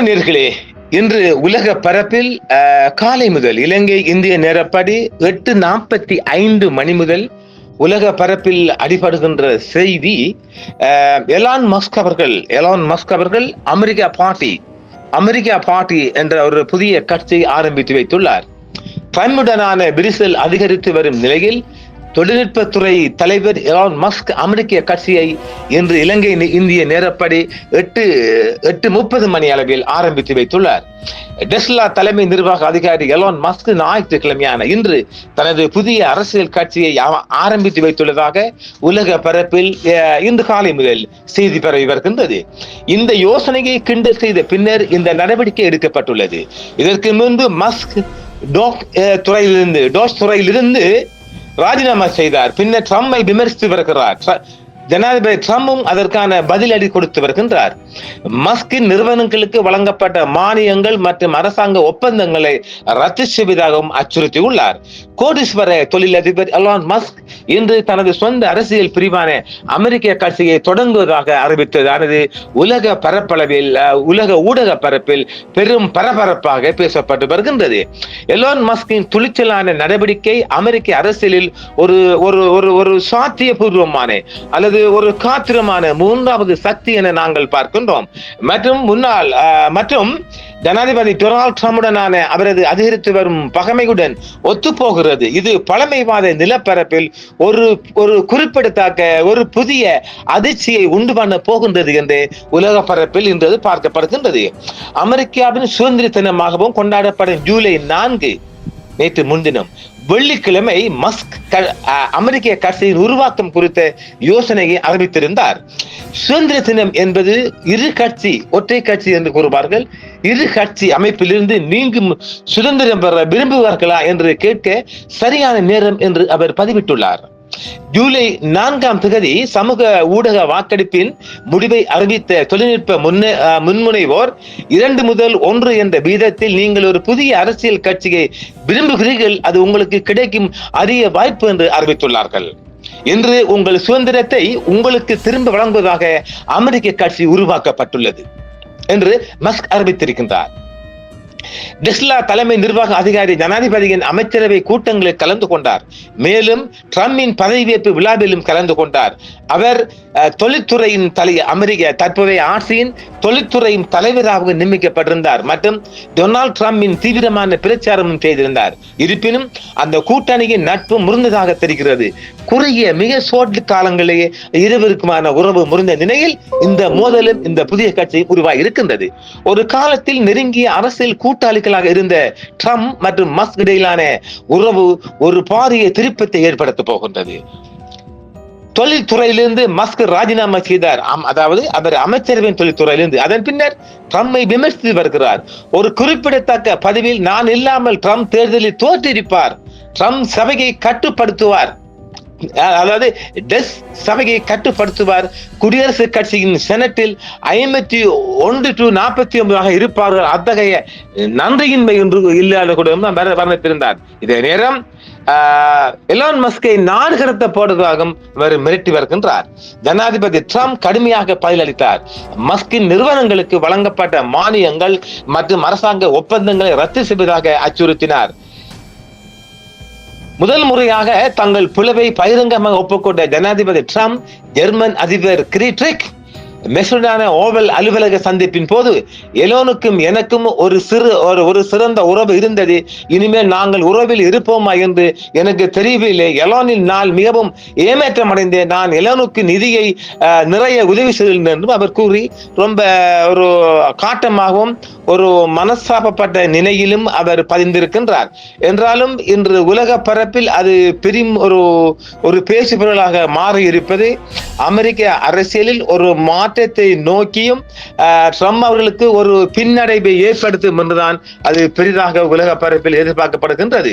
அன்பு நேர்களே இன்று உலக பரப்பில் காலை முதல் இலங்கை இந்திய நேரப்படி எட்டு நாற்பத்தி ஐந்து மணி முதல் உலக பரப்பில் அடிபடுகின்ற செய்தி எலான் மஸ்க் அவர்கள் எலான் மஸ்க் அவர்கள் அமெரிக்கா பார்ட்டி அமெரிக்கா பார்ட்டி என்ற ஒரு புதிய கட்சியை ஆரம்பித்து வைத்துள்ளார். ட்ரம்புடனான விரிசல் அதிகரித்து வரும் நிலையில் தொழில்நுட்பத்துறை தலைவர் எலான் மஸ்க் அமெரிக்க கட்சியை இன்று இலங்கை இந்திய நேரப்படி எட்டு எட்டு முப்பது மணி அளவில் ஆரம்பித்து வைத்துள்ளார். டெஸ்லா தலைமை நிர்வாக அதிகாரி எலான் மஸ்க் ஞாயிற்றுக்கிழமையான இன்று தனது புதிய அரசியல் கட்சியை ஆரம்பித்து வைத்துள்ளதாக உலக பரப்பில் இன்று காலை முதல் செய்தி பரவி வருகின்றது. இந்த யோசனையை கிண்டல் செய்த பின்னர் இந்த நடவடிக்கை எடுக்கப்பட்டுள்ளது. இதற்கு முன்பு மஸ்க் டோக் துறையிலிருந்து டோஸ் துறையிலிருந்து ராஜினாமா செய்தார். பின்னர் ட்ரம்பை விமர்சித்து வருகிறார். ஜனாதிபதி ட்ரம்பும் அதற்கான பதிலடி கொடுத்து வருகின்றார். மஸ்கின் நிறுவனங்களுக்கு வழங்கப்பட்ட மானியங்கள் மற்றும் அரசாங்க ஒப்பந்தங்களை ரத்து செய்வதாகவும் அச்சுறுத்தியுள்ளார். கோடீஸ்வர தொழிலதிபர் அலான் மஸ்க் இன்று தனது சொந்த அரசியல் பிரிவான அமெரிக்க கட்சியை தொடங்குவதாக அறிவித்ததானது உலக பரப்பளவில் அஹ், உலக ஊடக பரப்பில் பெரும் பரபரப்பாக பேசப்பட்டு வருகின்றது. எலான் மஸ்கின் துணிச்சலான நடவடிக்கை அமெரிக்க அரசியலில் ஒரு ஒரு ஒரு ஒரு சாத்தியபூர்வமான அல்லது ஒரு காத்திரமான மூன்றாவது சக்தி என நாங்கள் பார்க்கின்றோம். மற்றும் முன்னாள் மற்றும் ஜனாதிபதி டொனால்ட் ட்ரம்புடனான அவரது அதிகரித்து வரும் பகைமையுடன் ஒத்துப்போகிறது. இது பழமைவாத நிலப்பரப்பில் ஒரு ஒரு குறிப்பிடத்தக்க ஒரு புதிய அதிர்ச்சியை உண்டு பண்ண போகின்றது என்று உலக பரப்பில் இன்றது பார்க்கப்படுகின்றது. அமெரிக்காவின் சுதந்திர தினமாகவும் கொண்டாடப்படும் ஜூலை நான்கு நேற்று முன்தினம் வெள்ளிக்கிழமை மஸ்க் க- அமெரிக்க கட்சியின் உருவாக்கம் குறித்த யோசனையை அறிவித்திருந்தார். சுதந்திர தினம் என்பது இரு கட்சி ஒற்றை கட்சி என்று கூறுவார்கள். இரு கட்சி அமைப்பிலிருந்து நீங்கும் சுதந்திரம் பெற விரும்புவார்களா என்று கேட்க சரியான நேரம் என்று அவர் பதிவிட்டுள்ளார். ஜூலை நான்காம் திகதி சமூக ஊடக வாக்கெடுப்பின் முடிவை அறிவித்த தொழில்நுட்ப முன்னே முன்முனைவோர் இரண்டு முதல் ஒன்று என்ற வீதத்தில் நீங்கள் ஒரு புதிய அரசியல் கட்சியை விரும்புகிறீர்கள் அது உங்களுக்கு கிடைக்கும் அரிய வாய்ப்பு என்று அறிவித்துள்ளார்கள். இன்று உங்கள் சுதந்திரத்தை உங்களுக்கு திரும்ப வழங்குவதாக அமெரிக்க கட்சி உருவாக்கப்பட்டுள்ளது என்று மஸ்க் அறிவித்திருக்கின்றார். டெஸ்லா தலைமை நிர்வாக அதிகாரி ஜனாதிபதியின் அமைச்சரவை கூட்டங்களில் கலந்து கொண்டார். மேலும் ட்ரம்பின் பதவியேற்பு விழாவிலும் கலந்து கொண்டார். அவர் தொழில்துறையின் தலை அமெரிக்க தற்போதைய ஆட்சியின் தொழில்துறையின் தலைவராக நியமிக்கப்பட்டிருந்தார் மற்றும் டொனால்டு டிரம்பின் தீவிரமான பிரச்சாரமும் செய்திருந்தார். இருப்பினும் அந்த கூட்டணியின் நட்பு முறிந்ததாக தெரிகிறது. குறுகிய மிக சோட்டு காலங்களிலேயே இருவருக்குமான உறவு முறிந்த நிலையில் இந்த மோதலும் இந்த புதிய கட்சி உருவாகி இருக்கின்றது ஒரு காலத்தில் நெருங்கிய அரசியல் கூ கூட்டாளிகளாக இருந்த ட்ரம்ப் மற்றும் மஸ்க் இடையிலான உறவு ஒரு பாரிய திருப்பத்தை ஏற்படுத்த போகின்றது. தொழில்துறையிலிருந்து மஸ்க் ராஜினாமா செய்தார். அதாவது அவர் அமைச்சரவையின் தொழில்துறையிலிருந்து. அதன் பின்னர் ட்ரம்பை விமர்சித்து வருகிறார். ஒரு குறிப்பிடத்தக்க பதவியில் நான் இல்லாமல் ட்ரம்ப் தேர்தலில் தோற்றிருப்பார். ட்ரம்ப் சபையை கட்டுப்படுத்துவார். அதாவது டெஸ் சபையை கட்டுப்படுத்துவார். குடியரசுக் கட்சியின் செனட்டில் ஐம்பத்தி ஒன்று டு நாற்பத்தி ஒன்பதாக இருப்பார்கள். அத்தகைய நன்றியின்மை ஒன்று இல்லாத கூட வர்ணித்திருந்தார் இதே நேரம் ஆஹ், எலான் மஸ்கை நாடு கடத்த போடுவதாகவும் அவர் மிரட்டி வருகின்றார். ஜனாதிபதி ட்ரம்ப் கடுமையாக பதிலளித்தார். மஸ்கின் நிறுவனங்களுக்கு வழங்கப்பட்ட மானியங்கள் மற்றும் அரசாங்க ஒப்பந்தங்களை ரத்து செய்வதாக அச்சுறுத்தினார். முதல் முறையாக தங்கள் பிளவை பகிரங்கமாக ஒப்புக்கொண்ட ஜனாதிபதி ட்ரம்ப் ஜெர்மன் அதிபர் கிரிட்ரிக் மெசுடான ஓவல் அலுவலக சந்திப்பின் போது எலோனுக்கும் எனக்கும் ஒரு சிறு ஒரு ஒரு சிறந்த உறவு இருந்தது. இனிமேல் நாங்கள் உறவில் இருப்போமா என்று எனக்கு தெரியவில்லை. எலோனில் நான் மிகவும் ஏமாற்றம் அடைந்தேன் நான் எலோனுக்கு நிதியை நிறைய உதவி செய்திருந்தேன் என்றும் அவர் கூறி ரொம்ப ஒரு காட்டமாகவும் ஒரு மனஸ்தாபப்பட்ட நிலையிலும் அவர் பதிந்திருக்கின்றார். என்றாலும் இன்று உலக பரப்பில் அது பெரும் ஒரு ஒரு பேசுபொருளாக மாறி இருப்பது அமெரிக்க அரசியலில் ஒரு மாற்றத்தை நோக்கியும் ட்ரம்ப் அவர்களுக்கு ஒரு பின்னடைவை ஏற்படுத்தும் என்றுதான் அது பெரிதாக உலக பரப்பில் எதிர்பார்க்கப்படுகின்றது.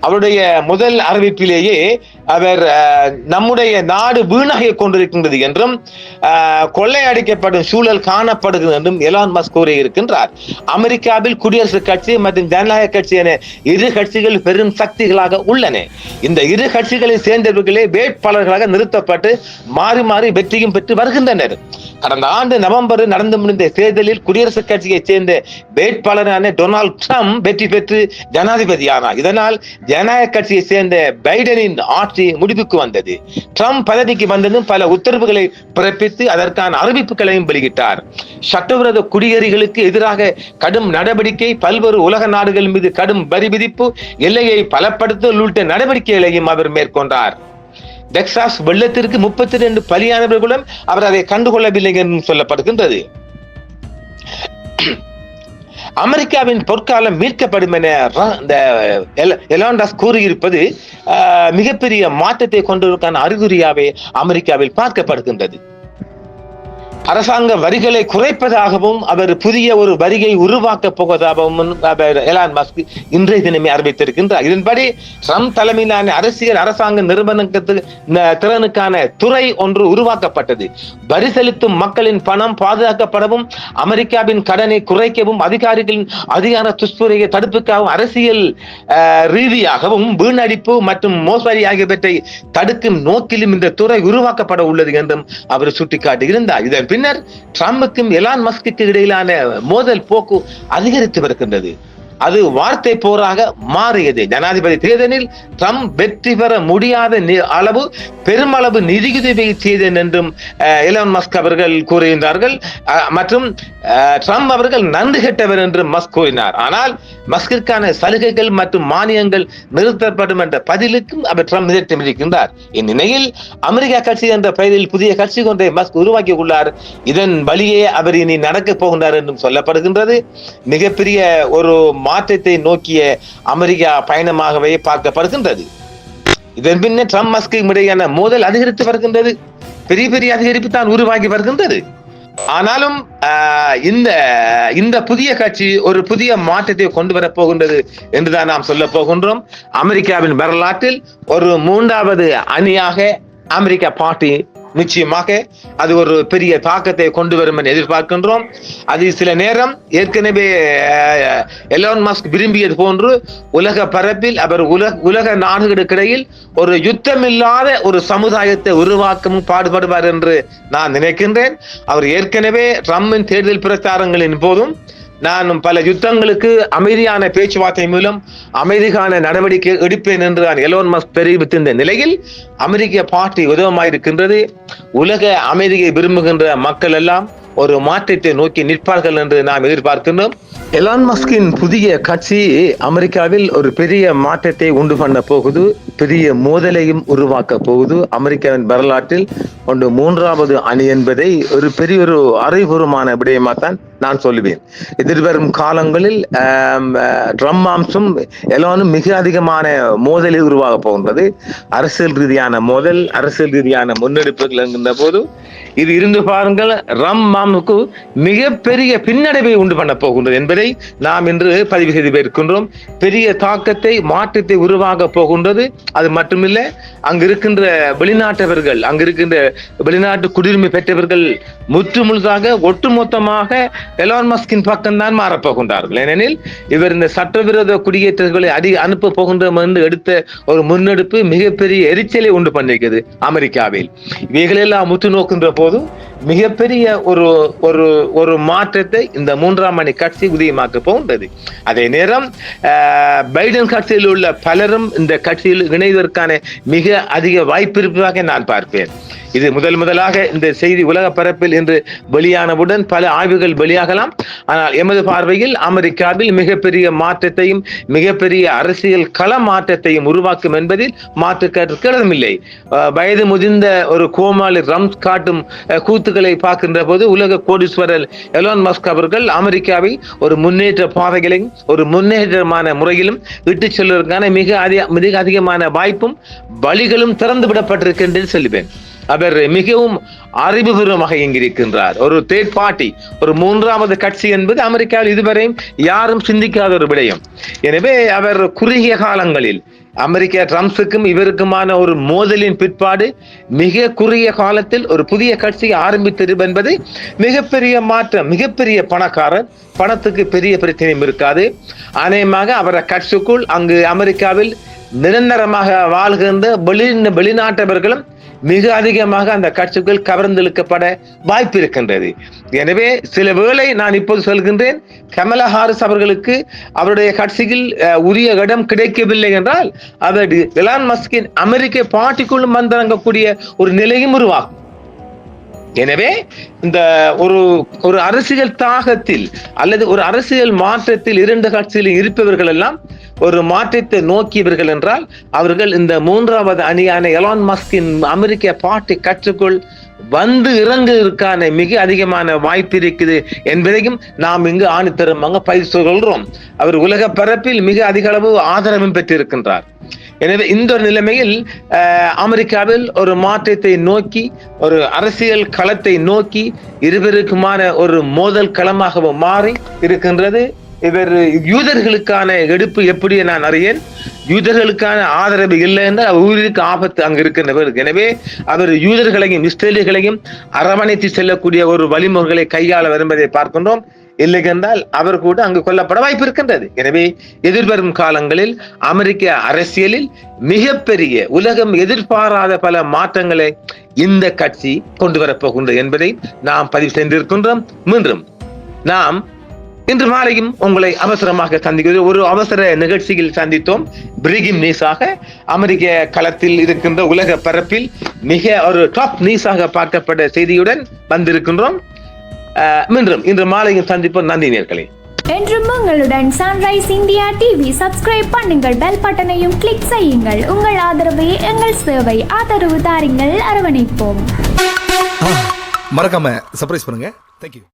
அவருடைய முதல் அறிவிப்பிலேயே அவர் நம்முடைய நாடு வீணாகி கொண்டிருக்கின்றது என்றும் ஆஹ், கொள்ளையடிக்கப்படும் சூழல் காணப்படுகிறது என்றும் எலான் மஸ்க் கூறியிருக்கின்றார். அமெரிக்காவில் குடியரசுக் கட்சி மற்றும் ஜனநாயக கட்சி என இரு கட்சிகள் பெரும் சக்திகளாக உள்ளன. இந்த இரு கட்சிகளை சேர்ந்தவர்களே வேட்பாளர்களாக நிறுத்தப்பட்டு மாறி மாறி வெற்றியும் பெற்று வருகின்றனர். கடந்த ஆண்டு நவம்பர் நடந்து முடிந்த தேர்தலில் குடியரசுக் கட்சியைச் சேர்ந்த வேட்பாளரான டொனால்ட் ட்ரம்ப் வெற்றி பெற்று ஜனாதிபதியானார். இதனால் ஜனநாயக கட்சியை சேர்ந்த பைடனின் ஆட்சி முடிவுக்கு வந்தது. ட்ரம்ப் பதவிக்கு வந்ததும் பல உத்தரவுகளை பிறப்பித்து அதற்கான அறிவிப்புகளையும் வெளியிட்டார். சட்டவிரோத குடியேறிகளுக்கு எதிராக கடும் நடவடிக்கை பல்வேறு உலக நாடுகள் மீது கடும் வரி விதிப்பு எல்லையை பலப்படுத்துதல் உள்ளிட்ட நடவடிக்கைகளையும் அவர் மேற்கொண்டார். டெக்சாஸ் வெள்ளத்திற்கு முப்பத்தி ரெண்டு பலியானவர்களும் அவர் அதை கண்டுகொள்ளவில்லை என்றும் சொல்லப்படுகின்றது. அமெரிக்காவின் பொற்காலம் மீட்கப்படும் என இந்த எல- எலாண்டாஸ் கூறியிருப்பது ஆஹ், மிகப்பெரிய மாற்றத்தை கொண்டிருக்கான அறிகுறியாவே அமெரிக்காவில் பார்க்கப்படுகின்றது. அரசாங்க வரிகளை குறைப்பதாகவும் அவர் புதிய ஒரு வரியை உருவாக்கப் போவதாகவும் எலான் மஸ்க் இன்றைய தினமே அறிவித்திருக்கின்றார். இதன்படி ட்ரம்ப் தலைமையிலான அரசியல் அரசாங்க நிறுவனத்துக்கு திறனுக்கான துறை ஒன்று உருவாக்கப்பட்டது. வரி செலுத்தும் மக்களின் பணம் பாதுகாக்கப்படவும் அமெரிக்காவின் கடனை குறைக்கவும் அதிகாரிகளின் அதிகார துஷ்புரையை தடுப்புக்காகவும் அரசியல் ரீதியாகவும் வீணடிப்பு மற்றும் மோசடி ஆகியவற்றை தடுக்கும் நோக்கிலும் இந்த துறை உருவாக்கப்பட உள்ளது என்றும் அவர் சுட்டிக்காட்டியிருந்தார். இதன் பின்னர் டிரம்புக்கும் எலான் மஸ்குக்கு இடையிலான மோதல் போக்கு அதிகரித்து வருகின்றது. அது வார்த்தை போராக மாறியது. ஜனாதிபதி தேர்தலில் ட்ரம்ப் வெற்றி பெற முடியாத நி- அளவு பெருமளவு நிதியுதவி செய்தேன் என்றும் இலவன் மஸ்க் அவர்கள் கூறுகின்றார்கள். மற்றும் ட்ரம்ப் அவர்கள் நன்றி கெட்டவர் என்று மஸ்க் கூறினார். ஆனால் மஸ்கிற்கான சலுகைகள் மற்றும் மானியங்கள் நிறுத்தப்படும் என்ற பதிலுக்கும் அவர் ட்ரம்ப் நிறுத்தம் இருக்கின்றார் இந்நிலையில் அமெரிக்கா கட்சி என்ற பெயரில் புதிய கட்சி ஒன்றை மஸ்க் உருவாக்கி உள்ளார் இதன் வழியே அவர் இனி நடக்கப் போகின்றார் என்றும் சொல்லப்படுகின்றது. மிகப்பெரிய ஒரு மாற்றத்தை நோக்கிய அமெரிக்கா பயணமாகவே பார்க்கப்படுகின்றது. இதன் பின்னர் ட்ரம்ப் மஸ்கும் இடையான மோதல் அதிகரித்து வருகின்றது. பெரிய பெரிய அதிகரிப்பு தான் உருவாகி வருகின்றது. ஆனாலும் இந்த இந்த புதிய கட்சி ஒரு புதிய மாற்றத்தை கொண்டு வர போகின்றது என்றுதான் நாம் சொல்ல போகின்றோம். அமெரிக்காவின் வரலாற்றில் ஒரு மூன்றாவது அணியாக அமெரிக்கா பார்ட்டி நிச்சயமாக அது ஒரு பெரிய தாக்கத்தை கொண்டு வரும் என எதிர்பார்க்கின்றோம். அது சில நேரம் ஏற்கனவே எலான் மஸ்க் விரும்பியது போன்று உலக பரப்பில் அவர் உலக உலக நாடுகளுக்கிடையில் ஒரு யுத்தமில்லாத ஒரு சமுதாயத்தை உருவாக்கவும் பாடுபடுவார் என்று நான் நினைக்கின்றேன். அவர் ஏற்கனவே ட்ரம்பின் தேர்தல் பிரச்சாரங்களின் போதும் நான் பல யுத்தங்களுக்கு அமைதியான பேச்சுவார்த்தை மூலம் அமைதிக்கான நடவடிக்கை எடுப்பேன் என்று நான் எலோன் மஸ்க் தெரிவித்திருந்த நிலையில் அமெரிக்க பார்ட்டி உதவமாயிருக்கின்றது. உலக அமைதியை விரும்புகின்ற மக்கள் எல்லாம் ஒரு மாற்றத்தை நோக்கி நிற்பார்கள் என்று நாம் எதிர்பார்க்கின்றோம். எலான் மஸ்கின் புதிய கட்சி அமெரிக்காவில் ஒரு பெரிய மாற்றத்தை உண்டு பண்ண போகுது. பெரிய மோதலையும் உருவாக்க போகுது. அமெரிக்காவின் வரலாற்றில் ஒன்று மூன்றாவது அணி என்பதை ஒரு பெரிய ஒரு அறிவுபூர்வமான விடயமாக தான் நான் சொல்லுவேன். எதிர்வரும் காலங்களில் ட்ரம் மாம்சும் ட்ரம்மாம்ஸும் எலானும் மிக அதிகமான மோதலை உருவாக போகின்றது. அரசியல் ரீதியான மோதல் அரசியல் ரீதியான முன்னெடுப்புகள் என்கின்ற போது இது இருந்து பாருங்கள் ரம் மாமுக்கு மிகப்பெரிய பின்னடைவை உண்டு பண்ண போகின்றது என்பதை நாம் இன்று பதிவு செய்து இருக்கின்றோம் பெரிய தாக்கத்தை மாற்றத்தை உருவாக போகின்றது. அது மட்டுமில்லை அங்கு இருக்கின்ற வெளிநாட்டவர்கள் அங்கு இருக்கின்ற வெளிநாட்டு குடியுரிமை பெற்றவர்கள் முற்று முழுதாக ஒட்டுமொத்தமாக எலான் மஸ்கின் பக்கம்தான் மாறப்போகின்றார்கள். ஏனெனில் இவர் இந்த சட்டவிரோத குடியேற்றங்களை அடி அனுப்ப போகின்றோம் என்று எடுத்த ஒரு முன்னெடுப்பு மிகப்பெரிய எரிச்சலை உண்டு பண்ணிருக்கிறது அமெரிக்காவில். இவைகளெல்லாம் முற்று நோக்கின்ற போது மிகப்பெரிய ஒரு ஒரு ஒரு மாற்றத்தை இந்த மூன்றாம் மணி கட்சி உதயமாக்க போகின்றது. அதே நேரம் பைடன் கட்சியில் உள்ள பலரும் இந்த கட்சியில் இணைவதற்கான மிக அதிக வாய்ப்பு இருப்பதாக நான் பார்ப்பேன். இது முதல் முதலாக இந்த செய்தி உலக பரப்பில் என்று வெளியானவுடன் பல ஆய்வுகள் வெளியாகலாம். ஆனால் எமது பார்வையில் அமெரிக்காவில் மிகப்பெரிய மாற்றத்தையும் மிகப்பெரிய அரசியல் கள மாற்றத்தையும் உருவாக்கும் என்பதில் மாற்று கருத்து வயது முதிர்ந்த ஒரு கோமாளி ரம்ஸ் காட்டும் கூத்துக்களை பார்க்கின்ற போது உலக கோடீஸ்வரர் எலான் மஸ்க் அவர்கள் அமெரிக்காவை ஒரு முன்னேற்ற பாதைகளையும் ஒரு முன்னேற்றமான முறையிலும் இட்டுச் செல்வதற்கான மிக அதிக மிக அதிகமான வாய்ப்பும் வழிகளும் திறந்து விடப்பட்டிருக்கின்றது சொல்லுவேன். அவர் மிகவும் அறிவுபூர்வமாக இயங்கியிருக்கின்றார் ஒரு தேர்ட் பார்ட்டி ஒரு மூன்றாவது கட்சி என்பது அமெரிக்காவில் இதுவரையும் யாரும் சிந்திக்காத ஒரு விடயம். எனவே அவர் குறுகிய காலங்களில் அமெரிக்க ட்ரம்ஸுக்கும் இவருக்குமான ஒரு மோதலின் பிற்பாடு மிக குறுகிய காலத்தில் ஒரு புதிய கட்சியை ஆரம்பித்தது என்பது மிகப்பெரிய மாற்றம் மிகப்பெரிய பணக்காரர் பணத்துக்கு பெரிய பிரச்சனையும் இருக்காது. அநேகமாக அவர கட்சிக்குள் அங்கு அமெரிக்காவில் நிரந்தரமாக வாழ்கின்ற வெளி வெளிநாட்டவர்களும் மிக அதிகமாக அந்த கட்சிகள் கவர்ந்தெழுக்கப்பட வாய்ப்பு இருக்கின்றது எனவே சில வேளை நான் இப்போது சொல்கின்றேன் கமலா ஹாரிஸ் அவர்களுக்கு அவருடைய கட்சியில் உரிய இடம் கிடைக்கவில்லை என்றால் அவர் எலான் மஸ்கின் அமெரிக்க பார்ட்டிக்குள்ளும் வந்திறங்கக்கூடிய ஒரு நிலையும் உருவாகும் எனவே இந்த ஒரு ஒரு அரசியல் தாகத்தில் அல்லது ஒரு அரசியல் மாற்றத்தில் இரண்டு கட்சியில் இருப்பவர்கள் எல்லாம் ஒரு மாற்றத்தை நோக்கியவர்கள் என்றால் அவர்கள் இந்த மூன்றாவது அணியான எலான் மஸ்கின் அமெரிக்க பார்ட்டி கற்றுக்கொள் வந்து இறங்குவதற்கான மிக அதிகமான வாய்ப்பு இருக்குது என்பதையும் நாம் இங்கு ஆணித்தரமாக பயிர் சொல்கிறோம். அவர் உலக பரப்பில் மிக அதிக அளவு ஆதரவும் பெற்றிருக்கின்றார். எனவே இந்த ஒரு நிலைமையில் அமெரிக்காவில் ஒரு மாற்றத்தை நோக்கி ஒரு அரசியல் களத்தை நோக்கி இருவருக்குமான ஒரு மோதல் களமாக மாறி இருக்கின்றது. இவர் யூதர்களுக்கான எடுப்பு எப்படி நான் அறியேன்? யூதர்களுக்கான ஆதரவு இல்லை என்றால் உயிருக்கு ஆபத்து அங்கு இருக்கின்றவர் எனவே அவர் யூதர்களையும் இஸ்ரேலிகளையும் அரவணைத்து செல்லக்கூடிய ஒரு வழிமுறைகளை கையாள வரும்பதை பார்க்கின்றோம். இல்லை என்றால் அவர் கூட அங்கு கொல்லப்பட வாய்ப்பு இருக்கின்றது. எனவே எதிர்வரும் காலங்களில் அமெரிக்க அரசியலில் மிகப்பெரிய உலகம் எதிர்பாராத பல மாற்றங்களை இந்த கட்சி கொண்டு வரப்போகின்றது என்பதை நாம் பதிவு செய்திருக்கின்றோம். மீண்டும் நாம் இன்று மாலையும் உங்களை அவசரமாக சந்திக்கிறது ஒரு அவசர நிகழ்ச்சியில் சந்தித்தோம். பிரிகிம் நியூஸாக அமெரிக்க களத்தில் இருக்கின்ற உலக பரப்பில் மிக ஒரு டாப் நியூஸாக பார்க்கப்பட்ட செய்தியுடன் வந்திருக்கின்றோம். மீண்டும் இன்று மாலையும் சந்திப்போம். நன்றி நேர்களே. என்றும் உங்களுடன் சன்ரைஸ் இந்தியா டிவி சப்ஸ்கிரைப் பண்ணுங்கள். பெல் பட்டனையும் கிளிக் செய்யுங்கள். உங்கள் ஆதரவே எங்கள் சேவை ஆதரவு தாருங்கள். அரவணைப்போம். மறக்காம சர்ப்ரைஸ் பண்ணுங்க. தேங்க்யூ